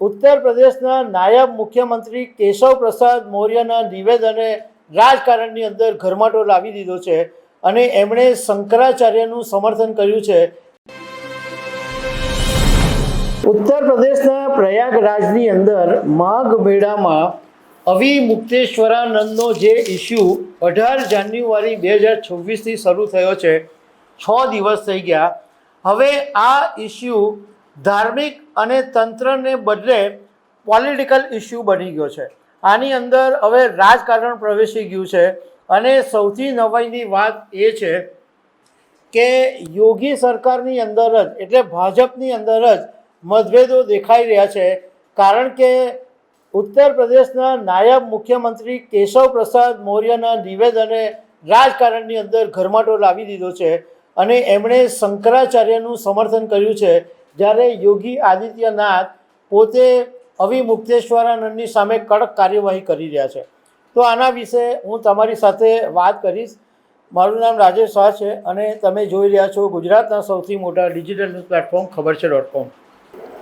ઉત્તર પ્રદેશના નાયબ મુખ્યમંત્રી કેશવ પ્રસાદ મૌર્યના નિવેદને રાજકારણની અંદર ઘરમાટો લાવી દીધો છે અને એમણે શંકરાચાર્યનું સમર્થન કર્યું છે. ઉત્તર પ્રદેશના પ્રયાગરાજની અંદર માઘ મેળામાં અવિ મુક્તેશ્વરાનંદનો જે ઇસ્યુ અઢાર જાન્યુઆરી બે હજાર છવ્વીસથી શરૂ થયો છે. છ દિવસ થઈ ગયા. હવે આ ઇસ્યુ ધાર્મિક અને તંત્રને બદલે પોલિટિકલ ઇસ્યુ બની ગયો છે. આની અંદર હવે રાજકારણ પ્રવેશી ગયું છે અને સૌથી નવાઈની વાત એ છે કે યોગી સરકારની અંદર જ એટલે ભાજપની અંદર જ મતભેદો દેખાઈ રહ્યા છે. કારણ કે ઉત્તર પ્રદેશના નાયબ મુખ્યમંત્રી કેશવ પ્રસાદ મૌર્યના નિવેદને રાજકારણની અંદર ઘરમાટો લાવી દીધો છે અને એમણે શંકરાચાર્યનું સમર્થન કર્યું છે. જ્યારે યોગી આદિત્યનાથ પોતે અવિમુક્તેશ્વરાનંદની સામે કડક કાર્યવાહી કરી રહ્યા છે. તો આના વિશે હું તમારી સાથે વાત કરીશ. મારું નામ રાજેશ શાહ છે અને તમે જોઈ રહ્યા છો ગુજરાતના સૌથી મોટા ડિજિટલ ન્યૂઝ પ્લેટફોર્મ ખબર છે ડોટ કોમ.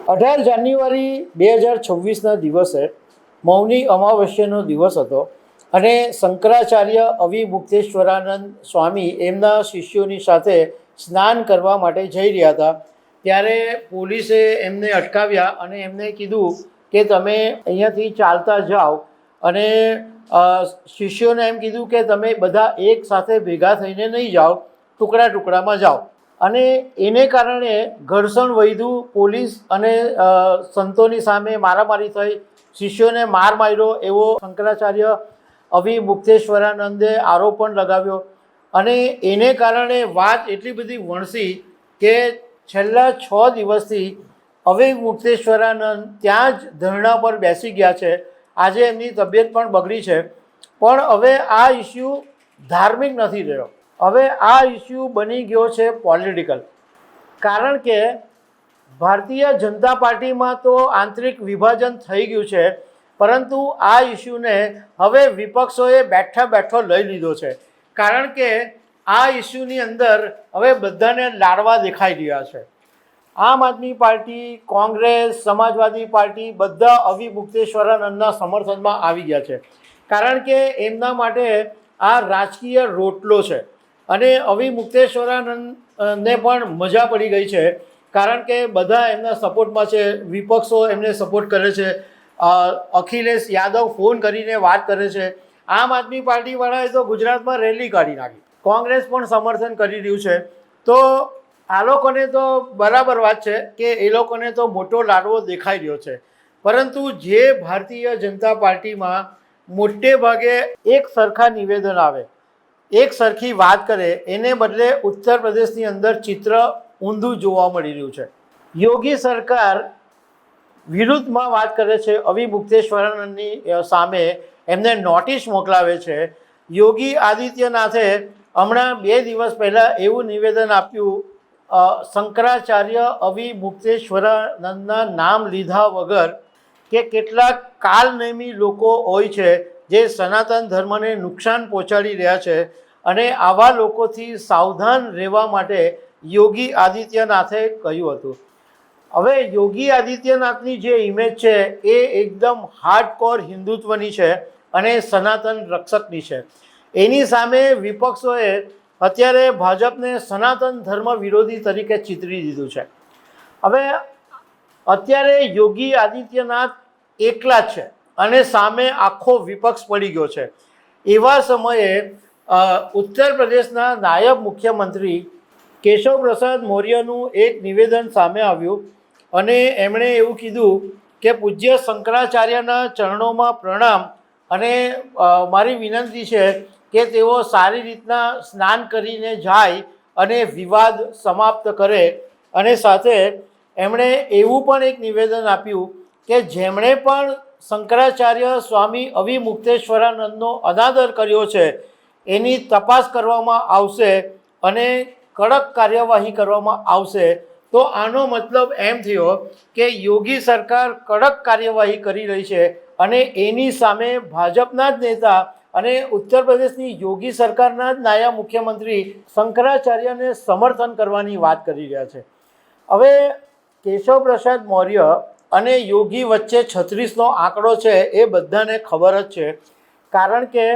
અઢાર જાન્યુઆરી બે હજાર છવ્વીસના દિવસે મૌની અમાવસ્યાનો દિવસ હતો અને શંકરાચાર્ય અવિમુક્તેશ્વરાનંદ સ્વામી એમના શિષ્યોની સાથે સ્નાન કરવા માટે જઈ રહ્યા હતા. ત્યારે પોલીસે એમને અટકાવ્યા અને એમને કીધું કે તમે અહીંયાથી ચાલતા જાઓ. અને શિષ્યોને એમ કીધું કે તમે બધા એક સાથે ભેગા થઈને નહીં જાઓ, ટુકડા ટુકડામાં જાઓ. અને એને કારણે ઘર્ષણ વધ્યું પોલીસ અને સંતોની સામે મારામારી થઈ. શિષ્યોને માર માર્યો એવો શંકરાચાર્ય અવિ મુક્તેશ્વરાનંદે આરોપ પણ લગાવ્યો. અને એને કારણે વાત એટલી બધી વણસી કે છેલ્લા છ દિવસથી હવે મુક્તેશ્વરાનંદ ત્યાં જ ધરણા પર બેસી ગયા છે. આજે એમની તબિયત પણ બગડી છે. પણ હવે આ ઇસ્યુ ધાર્મિક નથી રહ્યો. હવે આ ઇસ્યુ બની ગયો છે પોલિટિકલ. કારણ કે ભારતીય જનતા પાર્ટીમાં તો આંતરિક વિભાજન થઈ ગયું છે. પરંતુ આ ઇસ્યુને હવે વિપક્ષોએ બેઠા બેઠો લઈ લીધો છે. કારણ કે આ ઇસ્યુની અંદર હવે બધાને લાડવા દેખાઈ રહ્યા છે. આમ આદમી પાર્ટી, કોંગ્રેસ, સમાજવાદી પાર્ટી બધા અવિમુક્તેશ્વરાનંદના સમર્થનમાં આવી ગયા છે. કારણ કે એમના માટે આ રાજકીય રોટલો છે અને અવિમુક્તેશ્વરાનંદ મુક્તેશ્વરાનંદને પણ મજા પડી ગઈ છે. કારણ કે બધા એમના સપોર્ટમાં છે, વિપક્ષો એમને સપોર્ટ કરે છે અખિલેશ યાદવ ફોન કરીને વાત કરે છે. આમ આદમી પાર્ટીવાળાએ તો ગુજરાતમાં રેલી કાઢી નાખી. કોંગ્રેસ પણ સમર્થન કરી રહ્યું છે. તો આ લોકોને તો બરાબર વાત છે કે એ લોકોને તો મોટો લાડવો દેખાઈ રહ્યો છે. પરંતુ જે ભારતીય જનતા પાર્ટીમાં મોટે ભાગે એક સરખા નિવેદન આવે એક સરખી વાત કરે એને બદલે ઉત્તર પ્રદેશની અંદર ચિત્ર ઊંધું જોવા મળી રહ્યું છે. યોગી સરકાર વિરુદ્ધમાં વાત કરે છે અવિમુક્તેશ્વરાનંદની અ, સામે એમને નોટિસ મોકલાવે છે. યોગી આદિત્યનાથે હમણાં બે દિવસ પહેલાં એવું નિવેદન આપ્યું શંકરાચાર્ય અવિમુક્તેશ્વરાનંદના નામ લીધા વગર કે કેટલાક કાલનેમી લોકો હોય છે જે સનાતન ધર્મને નુકસાન પહોંચાડી રહ્યા છે અને આવા લોકોથી સાવધાન રહેવા માટે યોગી આદિત્યનાથે કહ્યું હતું. હવે યોગી આદિત્યનાથની જે ઇમેજ છે એ એકદમ હાર્ડકોર હિન્દુત્વની છે અને સનાતન રક્ષકની છે. એની સામે વિપક્ષોએ અત્યારે ભાજપને સનાતન ધર્મ વિરોધી તરીકે ચિતરી દીધું છે. હવે અત્યારે યોગી આદિત્યનાથ એકલા છે અને સામે આખો વિપક્ષ પડી ગયો છે. એવા સમયે ઉત્તર પ્રદેશના નાયબ મુખ્યમંત્રી કેશવ પ્રસાદ મૌર્યનું એક નિવેદન સામે આવ્યું અને એમણે એવું કીધું કે, પૂજ્ય શંકરાચાર્યના ચરણોમાં પ્રણામ અને મારી વિનંતી છે કે તેઓ સારી રીતના સ્નાન કરીને જાય અને વિવાદ સમાપ્ત કરે. અને સાથે એમણે એવું પણ એક નિવેદન આપ્યું કે જેમણે પણ શંકરાચાર્ય સ્વામી અવિમુક્તેશ્વરાનંદનો અનાદર કર્યો છે, એની તપાસ કરવામાં આવશે અને કડક કાર્યવાહી કરવામાં આવશે. તો આનો મતલબ એમ થયો કે યોગી સરકાર કડક કાર્યવાહી કરી રહી છે અને એની સામે ભાજપના જ નેતા અને ઉત્તર પ્રદેશની યોગી સરકારના જ નાયબ મુખ્યમંત્રી શંકરાચાર્યને સમર્થન કરવાની વાત કરી રહ્યા છે. હવે કેશવ પ્રસાદ મૌર્ય અને યોગી વચ્ચે છત્રીસનો આંકડો છે એ બધાને ખબર જ છે. કારણ કે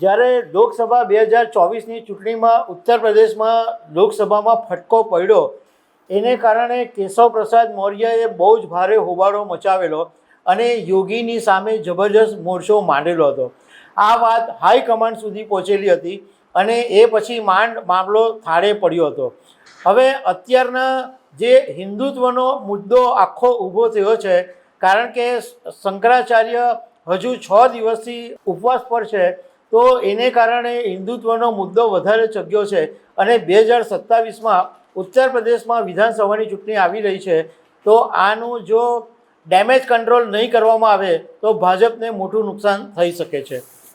જ્યારે લોકસભા બે હજાર ચોવીસની ચૂંટણીમાં ઉત્તર પ્રદેશમાં લોકસભામાં ફટકો પડ્યો, એને કારણે કેશવ પ્રસાદ મૌર્યએ બહુ જ ભારે હોબાળો મચાવેલો અને યોગીની સામે જબરજસ્ત મોરચો માંડેલો હતો. આ વાત હાઈકમાન્ડ સુધી પહોંચેલી હતી અને એ પછી માંડ મામલો થાળે પડ્યો હતો. હવે અત્યારના જે હિન્દુત્વનો મુદ્દો આખો ઊભો થયો છે, કારણ કે શંકરાચાર્ય હજુ છ દિવસથી ઉપવાસ પર છે, તો એને કારણે હિન્દુત્વનો મુદ્દો વધારે ચગ્યો છે અને બે હજાર સત્તાવીસમાં ઉત્તર પ્રદેશમાં વિધાનસભાની ચૂંટણી આવી રહી છે, તો આનું જો ડેમેજ કંટ્રોલ નહીં કરવામાં આવે, તો ભાજપને મોટું નુકસાન થઈ શકે છે.